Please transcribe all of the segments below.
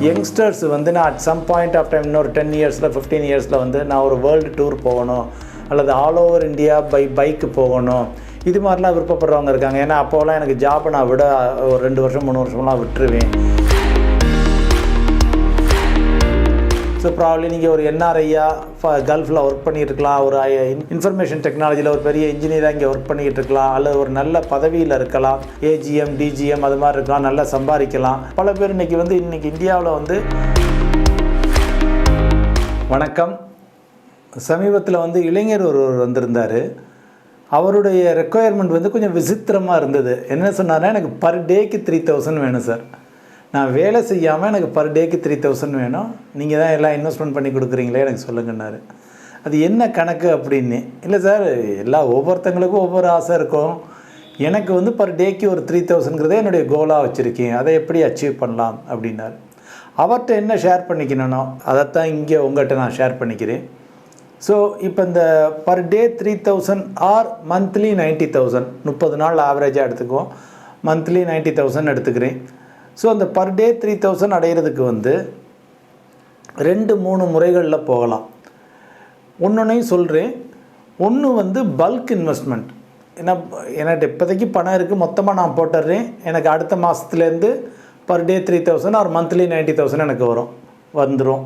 Mm-hmm. Youngsters வந்து நான் at some point of time இன்னொரு டென் இயர்ஸில் ஃபிஃப்டீன் இயர்ஸில் வந்து நான் ஒரு வேர்ல்டு டூர் போகணும். அல்லது ஆல் ஓவர் இந்தியா பை பைக்கு போகணும். இது மாதிரிலாம் விருப்பப்படுறவங்க இருக்காங்க. ஏன்னா அப்போலாம் எனக்கு ஜாப் நான் விட ஒரு ரெண்டு வருஷம் மூணு வருஷம்லாம் விட்டுருவேன். ஸோ ப்ராப்ளி நீங்கள் ஒரு என்ஆர்ஐயா கல்ஃபில் ஒர்க் பண்ணிகிட்டு இருக்கலாம் ஒரு uh, இன்ஃபர்மேஷன் டெக்னாலஜியில் ஒரு பெரிய இன்ஜினியராக இங்கே ஒர்க் பண்ணிக்கிட்டு இருக்கலாம் அல்லது ஒரு நல்ல பதவியில் இருக்கலாம். ஏஜிஎம் டிஜிஎம் அது மாதிரி இருக்கலாம். நல்லா சம்பாதிக்கலாம். பல பேர் இன்றைக்கி வந்து இன்றைக்கி இந்தியாவில் வந்து வணக்கம். சமீபத்தில் வந்து இளைஞர் ஒருவர் வந்திருந்தார். அவருடைய ரெக்குயர்மெண்ட் வந்து கொஞ்சம் விசித்திரமாக இருந்தது. என்ன சொன்னார்னா எனக்கு பர் டேக்கு த்ரீ தௌசண்ட் வேணும் சார் நான் வேலை செய்யாமல் எனக்கு பர் டேக்கு த்ரீ தௌசண்ட் வேணும். நீங்கள் தான் எல்லாம் இன்வெஸ்ட்மெண்ட் பண்ணி கொடுக்குறீங்களே எனக்கு சொல்லுங்கன்னாரு. அது என்ன கணக்கு அப்படின்னு? இல்லை சார் எல்லா ஒவ்வொருத்தங்களுக்கும் ஒவ்வொரு ஆசை இருக்கும். எனக்கு வந்து பர் டேக்கு ஒரு த்ரீ தௌசண்ட்ங்கிறதே என்னுடைய கோலாக வச்சுருக்கேன். அதை எப்படி அச்சீவ் பண்ணலாம் அப்படின்னாரு. அவர்கிட்ட என்ன ஷேர் பண்ணிக்கணும்னோ அதைத்தான் இங்கே உங்கள்கிட்ட நான் ஷேர் பண்ணிக்கிறேன். ஸோ இப்போ இந்த per day three thousand or monthly ninety thousand முப்பது நாள் ஆவரேஜாக எடுத்துக்குவோம். மந்த்லி நைன்ட்டி தௌசண்ட் எடுத்துக்கிறேன். ஸோ அந்த பர் டே த்ரீ தௌசண்ட் அடையிறதுக்கு வந்து ரெண்டு மூணு முறைகளில் போகலாம். ஒன்றுனையும் சொல்கிறேன் ஒன்று வந்து பல்க் இன்வெஸ்ட்மெண்ட் ஏன்னா என்கிட்ட இப்போதைக்கு பணம் இருக்குது மொத்தமாக நான் போட்டுடுறேன். எனக்கு அடுத்த மாதத்துலேருந்து per day three thousand or monthly ninety thousand எனக்கு வரும் வந்துடும்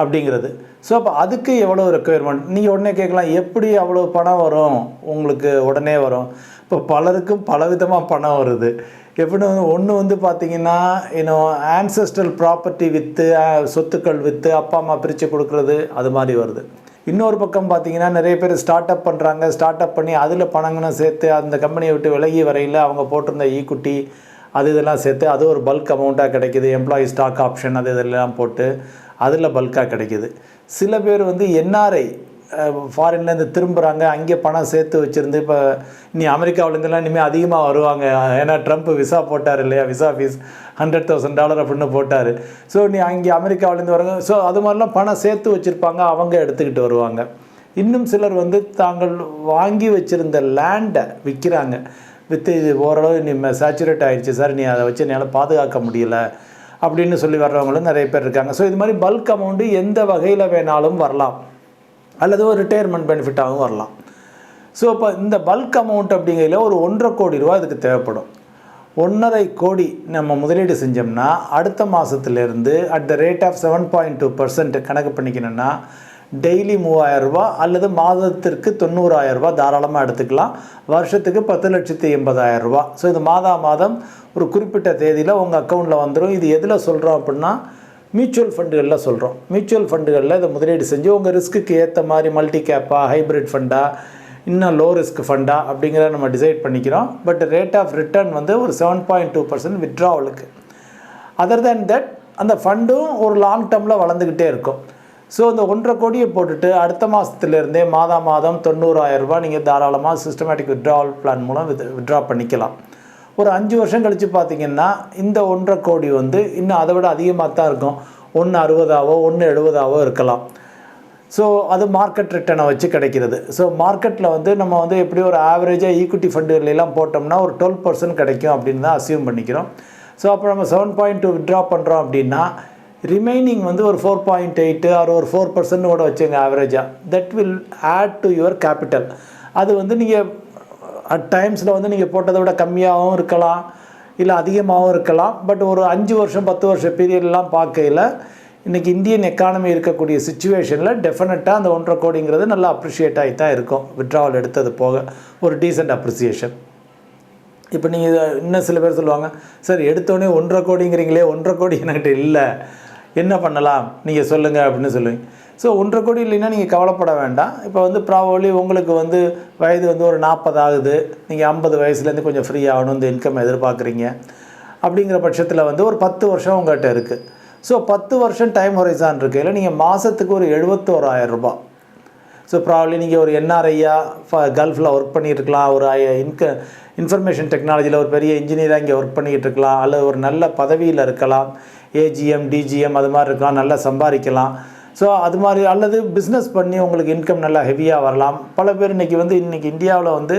அப்படிங்கிறது. ஸோ அப்போ அதுக்கு எவ்வளோ ரெக்குயர்மெண்ட் நீங்கள் உடனே கேட்கலாம் எப்படி அவ்வளோ பணம் வரும்? உங்களுக்கு உடனே வரும். இப்போ பலருக்கும் பலவிதமாக பணம் வருது. எப்படி ஒன்று வந்து பார்த்தீங்கன்னா இன்னும் ஆன்சஸ்ட்ரல் ப்ராப்பர்ட்டி விற்று சொத்துக்கள் விற்று அப்பா அம்மா பிரித்து கொடுக்குறது அது மாதிரி வருது. இன்னொரு பக்கம் பார்த்தீங்கன்னா நிறைய பேர் ஸ்டார்ட் அப் பண்ணுறாங்க ஸ்டார்ட் அப் பண்ணி அதில் பணங்கன்னு சேர்த்து அந்த கம்பெனியை விட்டு விலகி வரையில் அவங்க போட்டிருந்த e ஈக்குட்டி அது இதெல்லாம் சேர்த்து அது ஒரு பல்க் அமௌண்ட்டாக கிடைக்கிது. எம்ப்ளாயி ஸ்டாக் ஆப்ஷன் அது இதெல்லாம் போட்டு அதில் பல்காக கிடைக்கிது. சில பேர் வந்து என்ஆர்ஐ ஃபாரின்லேருந்து திரும்புகிறாங்க அங்கே பணம் சேர்த்து வச்சுருந்து இப்போ நீ அமெரிக்காவிலேருந்துலாம் இனிமேல் அதிகமாக வருவாங்க. ஏன்னா ட்ரம்ப் விசா போட்டார் இல்லையா? Visa fees hundred thousand dollar அப்படின்னு போட்டார். ஸோ நீ அங்கே அமெரிக்காவிலேருந்து வராங்க. ஸோ அது மாதிரிலாம் பணம் சேர்த்து வச்சுருப்பாங்க அவங்க எடுத்துக்கிட்டு வருவாங்க. இன்னும் சிலர் வந்து தாங்கள் வாங்கி வச்சுருந்த லேண்டை விற்கிறாங்க விற்று இது ஓரளவு நீ சேச்சுரேட் ஆகிடுச்சு சார் நீ அதை வச்சு என்னால் பாதுகாக்க முடியல அப்படின்னு சொல்லி வர்றவங்களும் நிறைய பேர் இருக்காங்க. ஸோ இது மாதிரி பல்க் அமௌண்ட்டு எந்த வகையில் வேணாலும் வரலாம். அல்லது ஒரு ரிட்டையர்மெண்ட் பெனிஃபிட்டாகவும் வரலாம். ஸோ இப்போ இந்த பல்க் அமௌண்ட் அப்படிங்கிறதுல ஒரு ஒன்றரை கோடி ரூபா இதுக்கு தேவைப்படும். ஒன்றரை கோடி நம்ம முதலீடு செஞ்சோம்னா அடுத்த மாதத்துலேருந்து at the rate of seven point two percent கணக்கு பண்ணிக்கணும்னா டெய்லி மூவாயிரரூபா அல்லது மாதத்திற்கு தொண்ணூறாயிரரூபா தாராளமாக எடுத்துக்கலாம். வருஷத்துக்கு பத்து லட்சத்து எண்பதாயிரரூபா ஸோ இது மாதா மாதம் ஒரு குறிப்பிட்ட தேதியில் உங்கள் அக்கௌண்ட்டில் வந்துடும் இது எதில் சொல்கிறோம் அப்படின்னா மியூச்சுவல் ஃபண்டுகளில் சொல்கிறோம் மியூச்சுவல் ஃபண்டுகளில் இதை முதலீடு செஞ்சு உங்கள் ரிஸ்க்குக்கு ஏற்ற மாதிரி மல்டி கேப்பா ஹைப்ரிட் ஃபண்டா இன்னும் லோ ரிஸ்க் ஃபண்டா அப்படிங்கிறத நம்ம டிசைட் பண்ணிக்கிறோம். பட் ரேட் ஆஃப் ரிட்டர்ன் வந்து ஒரு செவன் பாயிண்ட் டூ பர்சன்ட் விட்ராவலுக்கு அதர் தேன் தட் அந்த ஃபண்டும் ஒரு லாங் டேர்மில் வளர்ந்துக்கிட்டே இருக்கும். ஸோ இந்த ஒன்றரை கோடியை போட்டுட்டு அடுத்த மாதத்துலேருந்தே மாதா மாதம் தொண்ணூறாயிரம் நீங்கள் தாராளமாக சிஸ்டமேட்டிக் விட்ராவல் பிளான் மூலம் வித்ட்ரா பண்ணிக்கலாம். ஒரு அஞ்சு வருஷம் கழித்து பார்த்தீங்கன்னா இந்த ஒன்றரை கோடி வந்து இன்னும் அதை விட அதிகமாக தான் இருக்கும். ஒன்று அறுபதாவோ ஒன்று எழுபதாவோ இருக்கலாம். ஸோ அது மார்க்கெட் ரிட்டனை வச்சு கிடைக்கிறது. ஸோ மார்க்கெட்டில் வந்து நம்ம வந்து எப்படி ஒரு ஆவரேஜாக ஈக்விட்டி ஃபண்டுகளெல்லாம் போட்டோம்னா ஒரு டுவெல் பர்சன்ட் கிடைக்கும் அப்படின்னு தான் அசியூம் பண்ணிக்கிறோம். ஸோ அப்போ நம்ம செவன் பாயிண்ட் டூ விட்ரா பண்ணுறோம் அப்படின்னா ரிமைனிங் வந்து ஒரு ஃபோர் பாயிண்ட் எயிட்டு ஆர் ஒரு ஃபோர் பர்சன்ட் கூட வச்சுங்க ஆவரேஜாக that will add to your capital அது வந்து நீங்கள் அட் டைம்ஸில் வந்து நீங்கள் போட்டதை விட கம்மியாகவும் இருக்கலாம் இல்லை அதிகமாகவும் இருக்கலாம். பட் ஒரு அஞ்சு வருஷம் பத்து வருஷம் பீரியட்லாம் பார்க்கையில் இன்றைக்கி இந்தியன் எக்கானமி இருக்கக்கூடிய சுச்சுவேஷனில் டெஃபினட்டாக அந்த ஒன்றரை கோடிங்கிறது நல்லா அப்ரிஷியேட் ஆகி தான் இருக்கும். விட்ராவல் எடுத்தது போக ஒரு டீசெண்ட் அப்ரிசியேஷன் இப்போ நீங்கள் இன்னும் சில பேர் சொல்லுவாங்க சார் எடுத்தோடனே ஒன்றரை கோடிங்கிறீங்களே ஒன்றரை கோடி என்கிட்ட இல்லை. என்ன பண்ணலாம்? நீங்கள் சொல்லுங்கள் அப்படின்னு சொல்லுவீங்க. ஸோ ஒன்றரை கோடி இல்லைன்னா நீங்கள் கவலைப்பட வேண்டாம். இப்போ வந்து ப்ராபப்ளி உங்களுக்கு வந்து வயது வந்து ஒரு நாற்பது ஆகுது. நீங்கள் ஐம்பது வயசுலேருந்து கொஞ்சம் ஃப்ரீ ஆகணும் இந்த இன்கம் எதிர்பார்க்குறீங்க. அப்படிங்கிற பட்சத்தில் வந்து ஒரு பத்து வருஷம் உங்கள்கிட்ட இருக்குது ஸோ பத்து வருஷம் டைம் ஹொரைசான் இருக்கையில் நீங்கள் மாதத்துக்கு ஒரு எழுபத்தோராயிரரூபா ஸோ ப்ராப்ளி நீங்கள் ஒரு என்ஆர்ஐயா கல்ஃபில் ஒர்க் பண்ணிட்டு இருக்கலாம் ஒரு இன்க இன்ஃபர்மேஷன் டெக்னாலஜியில் ஒரு பெரிய இன்ஜினியராக இங்கே ஒர்க் பண்ணிக்கிட்டு இருக்கலாம் அல்லது ஒரு நல்ல பதவியில் இருக்கலாம். ஏஜிஎம் டிஜிஎம் அது மாதிரி இருக்கலாம். நல்லா சம்பாதிக்கலாம். ஸோ அது மாதிரி அல்லது பிஸ்னஸ் பண்ணி உங்களுக்கு இன்கம் நல்லா ஹெவியாக வரலாம். பல பேர் இன்றைக்கி வந்து இன்றைக்கி இந்தியாவில் வந்து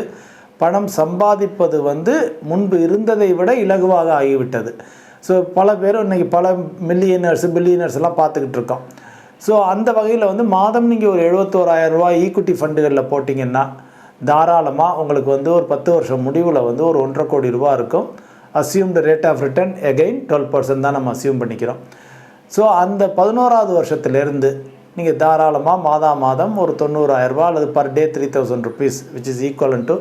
பணம் சம்பாதிப்பது வந்து முன்பு இருந்ததை விட இலகுவாக ஆகிவிட்டது. ஸோ பல பேரும் இன்றைக்கி பல மில்லியனர்ஸ் பில்லியனர்ஸ் எல்லாம் பார்த்துக்கிட்டு இருக்கோம். ஸோ அந்த வகையில் வந்து மாதம் நீங்கள் ஒரு எழுபத்தோராயிரம் ரூபாய் ஈக்விட்டி ஃபண்டுகளில் போட்டிங்கன்னா தாராளமாக உங்களுக்கு வந்து ஒரு பத்து வருஷம் முடிவில் வந்து ஒரு ஒன்றரை கோடி ரூபா இருக்கும். Assumed rate of return again twelve percent தான் நம்ம அசியூம் பண்ணிக்கிறோம். ஸோ அந்த பதினோராவது வருஷத்துலேருந்து நீங்கள் தாராளமாக மாதா மாதம் ஒரு தொண்ணூறாயிரரூபா அல்லது per day three thousand rupees which is equal to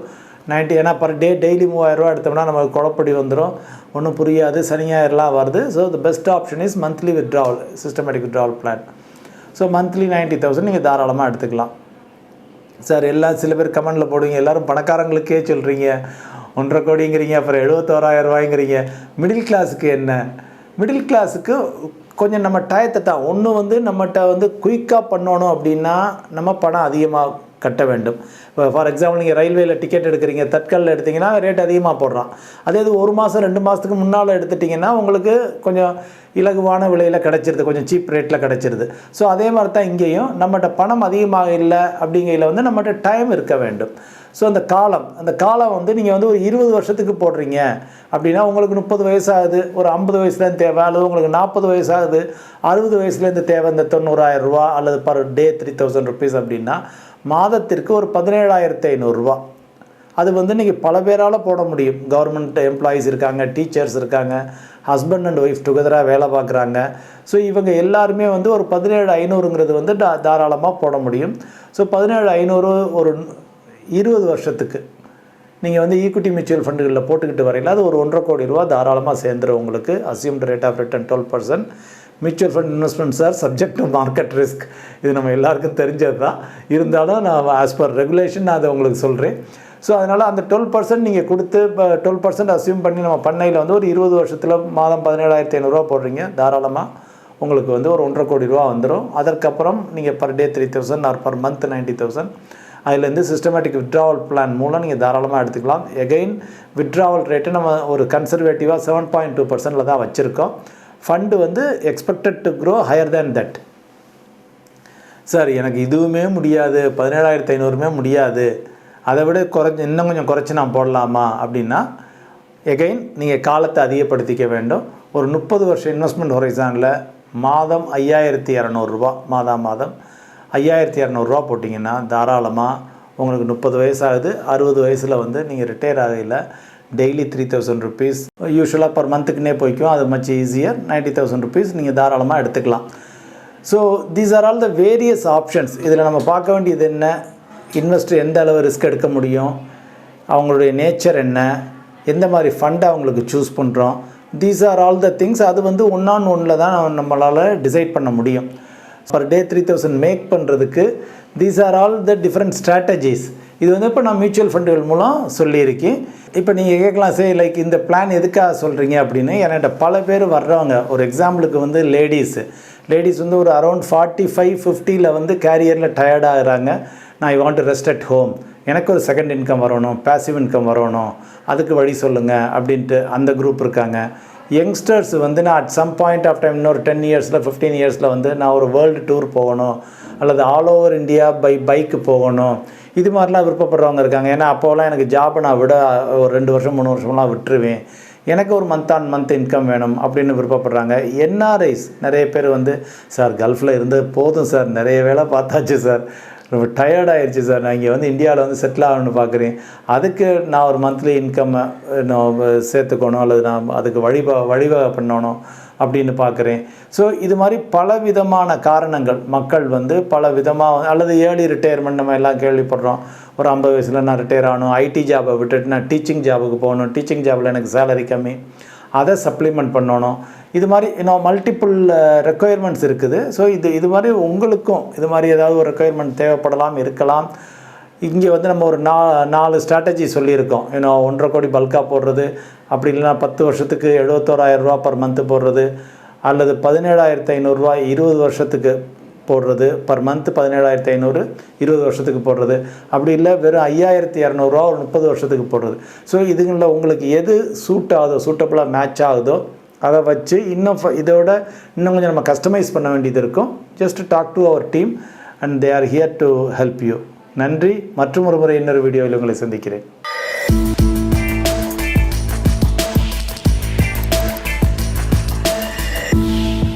ninety ஏன்னா பர் டே டெய்லி மூவாயிரரூவா எடுத்தோம்னா நமக்கு குழப்படி வந்துடும் ஒன்றும் புரியாது. சனி ஞாயிறுலாம் வருது. So the best option is monthly withdrawal systematic withdrawal plan so monthly ninety thousand நீங்கள் தாராளமாக எடுத்துக்கலாம். சார் எல்லாம் சில பேர் கமெண்டில் போடுவீங்க. எல்லோரும் பணக்காரங்களுக்கே சொல்கிறீங்க ஒன்றரை கோடிங்கிறீங்க அப்புறம் எழுபத்தோராயிரம் ரூபாய்ங்கிறீங்க. மிடில் கிளாஸுக்கு என்ன? மிடில் கிளாஸுக்கு கொஞ்சம் நம்ம டயத்தை தான். ஒன்று வந்து நம்மகிட்ட வந்து குயிக்காக பண்ணணும் அப்படின்னா நம்ம பணம் அதிகமாக கட்ட வேண்டும். இப்போ ஃபார் எக்ஸாம்பிள் நீங்கள் ரயில்வேல டிக்கெட் எடுக்கிறீங்க தட்கலில் எடுத்தீங்கன்னா ரேட் அதிகமாக போடுறான். அதே இது ஒரு மாதம் ரெண்டு மாதத்துக்கு முன்னால் எடுத்துட்டிங்கன்னா உங்களுக்கு கொஞ்சம் இலகுவான விலையில் கிடச்சிருது. கொஞ்சம் சீப் ரேட்டில் கிடச்சிருது. ஸோ அதே மாதிரி தான் இங்கேயும் நம்மகிட்ட பணம் அதிகமாக இல்லை அப்படிங்கையில் வந்து நம்மகிட்ட டைம் இருக்க வேண்டும். ஸோ அந்த காலம் அந்த காலம் வந்து நீங்கள் வந்து ஒரு இருபது வருஷத்துக்கு போடுறீங்க. அப்படின்னா உங்களுக்கு முப்பது வயசாகுது ஒரு ஐம்பது வயசுலேருந்து தேவை அல்லது உங்களுக்கு நாற்பது வயசாகுது அறுபது வயசுலேருந்து தேவை இந்த தொண்ணூறாயிரம் ரூபா அல்லது per day three thousand rupees அப்படின்னா மாதத்திற்கு ஒரு பதினேழாயிரத்து ஐநூறுரூவா அது வந்து நீங்கள் பல பேரால் போட முடியும். கவர்மெண்ட் எம்ப்ளாயீஸ் இருக்காங்க டீச்சர்ஸ் இருக்காங்க ஹஸ்பண்ட் அண்ட் ஒய்ஃப் டுகெதராக வேலை பார்க்குறாங்க. ஸோ இவங்க எல்லாருமே வந்து ஒரு பதினேழு ஐநூறுங்கிறது வந்து தா தாராளமாக போட முடியும். ஸோ பதினேழு ஐநூறு ஒரு இருபது வருஷத்துக்கு. நீங்கள் வந்து ஈக்விட்டி மியூச்சுவல் ஃபண்டுகளில் போட்டுக்கிட்டு வரையில அது ஒரு ஒன்றரை கோடி ரூபா தாராளமாக சேர்ந்துடும் உங்களுக்கு. Assumed rate of return twelve percent mutual fund investments are subject to market risk இது நம்ம எல்லாருக்கும் தெரிஞ்சது தான் இருந்தாலும் நான் ஆஸ் பர் ரெகுலேஷன் நான் அதை உங்களுக்கு சொல்கிறேன் ஸோ அதனால் அந்த டுவெல் பர்சன்ட் நீங்கள் கொடுத்து இப்போ டுவெல் பர்சன்ட் அசியூம் பண்ணி நம்ம பண்ணையில் வந்து ஒரு இருபது வருஷத்தில் மாதம் பதினேழாயிரத்தி ஐநூறுரூவா போடுறீங்க. தாராளமாக உங்களுக்கு வந்து ஒரு ஒன்றரை கோடி ரூபா வந்துடும் அதற்கப்புறம் நீங்கள் per day three thousand or per month ninety thousand அதுலேருந்து சிஸ்டமேட்டிக் விட்ராவல் பிளான் மூலம் நீங்கள் தாராளமாக எடுத்துக்கலாம். எகெயின் வித்ட்ராவல் ரேட்டு நம்ம ஒரு கன்சர்வேட்டிவாக செவன் பாயிண்ட் டூ பர்சன்டில் தான் வச்சுருக்கோம். ஃபண்டு வந்து expected to grow higher than that sir எனக்கு இதுவுமே முடியாது. பதினேழாயிரத்து ஐநூறுமே முடியாது. அதை விட குறைஞ்சி இன்னும் கொஞ்சம் குறைச்சி நான் போடலாமா அப்படின்னா எகைன் நீங்கள் காலத்தை அதிகப்படுத்திக்க வேண்டும். ஒரு முப்பது வருஷம் இன்வெஸ்ட்மெண்ட் ஹொரைசானில் மாதம் ஐயாயிரத்தி இரநூறுபா மாதா மாதம். ஐயாயிரத்தி இரநூறுவா போட்டிங்கன்னா தாராளமாக உங்களுக்கு முப்பது வயசாகுது அறுபது வயசில் வந்து நீங்கள் ரிட்டையர் ஆகையில் டெய்லி த்ரீ தௌசண்ட் ருபீஸ் யூஸ்வலாக பர் மந்த்துக்குனே போய்க்கும். அது much easier ninety thousand rupees நீங்கள் தாராளமாக எடுத்துக்கலாம். So these are all the various options இதில் நம்ம பார்க்க வேண்டியது என்ன? இன்வெஸ்டர் எந்த அளவு ரிஸ்க் எடுக்க முடியும்? அவங்களுடைய நேச்சர் என்ன? எந்த மாதிரி ஃபண்டை அவங்களுக்கு சூஸ் பண்ணுறோம் these are all the things அது வந்து ஒன் ஆன் ஒன்னில் தான் நம்மளால் டிசைட் பண்ண முடியும். Per day three thousand make பண்ணுறதுக்கு these are all the different strategies இது வந்து இப்போ நான் மியூச்சுவல் ஃபண்டுகள் மூலம் சொல்லியிருக்கேன். இப்போ நீங்கள் கேட்கலாம் சரி லைக் இந்த பிளான் எதுக்காக சொல்கிறீங்க அப்படின்னு. என்கிட்ட பல பேர் வர்றவங்க. ஒரு எக்ஸாம்பிளுக்கு வந்து லேடிஸு லேடிஸ் வந்து ஒரு அரௌண்ட் ஃபார்ட்டி ஃபைவ் ஃபிஃப்டியில் வந்து கேரியரில் டயர்டாகிறாங்க நான் I want to rest at home எனக்கு ஒரு செகண்ட் இன்கம் வரணும் பேசிவ் இன்கம் வரணும். அதுக்கு வழி சொல்லுங்கள் அப்படின்ட்டு அந்த குரூப் இருக்காங்க. யங்ஸ்டர்ஸ் வந்து நான் at some point of time இன்னொரு டென் இயர்ஸில் ஃபிஃப்டீன் இயர்ஸில் வந்து நான் ஒரு வேர்ல்டு டூர் போகணும். அல்லது ஆல் ஓவர் இந்தியா பை பைக்கு போகணும். இது மாதிரிலாம் விருப்பப்படுறவங்க இருக்காங்க. ஏன்னா அப்போலாம் எனக்கு ஜாபை நான் விட ஒரு ரெண்டு வருஷம் மூணு வருஷம்லாம் விட்டுருவேன். எனக்கு ஒரு மந்த் ஆன் மந்த் இன்கம் வேணும் அப்படின்னு விருப்பப்படுறாங்க. என்ஆர்ஐஸ் நிறைய பேர் வந்து சார் கல்ஃபில் இருந்து போதும் சார். நிறைய வேலை பார்த்தாச்சு சார். ரொம்ப டயர்ட் ஆயிடுச்சு சார் நான் இங்கே வந்து இந்தியாவில் வந்து செட்டில் ஆகணும்னு பார்க்குறேன் அதுக்கு நான் ஒரு மந்த்லி இன்கம்மை நான் சேர்த்துக்கணும் அல்லது நான் அதுக்கு வழிபா வழிவகை பண்ணணும் அப்படின்னு பார்க்குறேன் ஸோ இது மாதிரி பல விதமான காரணங்கள் மக்கள் வந்து பல விதமாக அல்லது ஏர்லி ரிட்டையர்மெண்ட் நம்ம எல்லாம் கேள்விப்படுறோம். ஒரு ஐம்பது வயசில் நான் ரிட்டையர் ஆகணும். ஐடி ஜாபை விட்டுட்டு நான் டீச்சிங் ஜாபுக்கு போகணும். டீச்சிங் ஜாபில் எனக்கு சேலரி கம்மி. அதை சப்ளிமெண்ட் பண்ணணும். இது மாதிரி இன்னும் மல்டிப்புள் ரெக்குயர்மெண்ட்ஸ் இருக்குது. ஸோ இது இது மாதிரி உங்களுக்கும் இது மாதிரி ஏதாவது ஒரு ரெக்குயர்மெண்ட் தேவைப்படலாம் இருக்கலாம். இங்கே வந்து நம்ம ஒரு நா நாலு ஸ்ட்ராட்டஜி சொல்லியிருக்கோம். இன்னும் ஒன்றரை கோடி பல்காக போடுறது அப்படி இல்லைன்னா பத்து வருஷத்துக்கு எழுபத்தோராயிரரூவா பர் மந்த்து போடுறது அல்லது பதினேழாயிரத்து ஐநூறுரூவா இருபது வருஷத்துக்கு போடுறது. பர் மந்த் பதினேழாயிரத்தி ஐநூறு இருபது வருஷத்துக்கு போடுறது. அப்படி இல்லை வெறும் ஐயாயிரத்தி இரநூறுவா ஒரு முப்பது வருஷத்துக்கு போடுறது. ஸோ இதுங்களில் உங்களுக்கு எது சூட் ஆகுதோ சூட்டபுளாக மேட்ச் ஆகுதோ அதை வச்சு இன்னும் ஃப- இதோட இன்னும் கொஞ்சம் நம்ம கஸ்டமைஸ் பண்ண வேண்டியது இருக்கும். Just talk to our team and they are here to help you நன்றி. மற்றும் ஒரு முறை இன்னொரு வீடியோவில் உங்களை சந்திக்கிறேன்.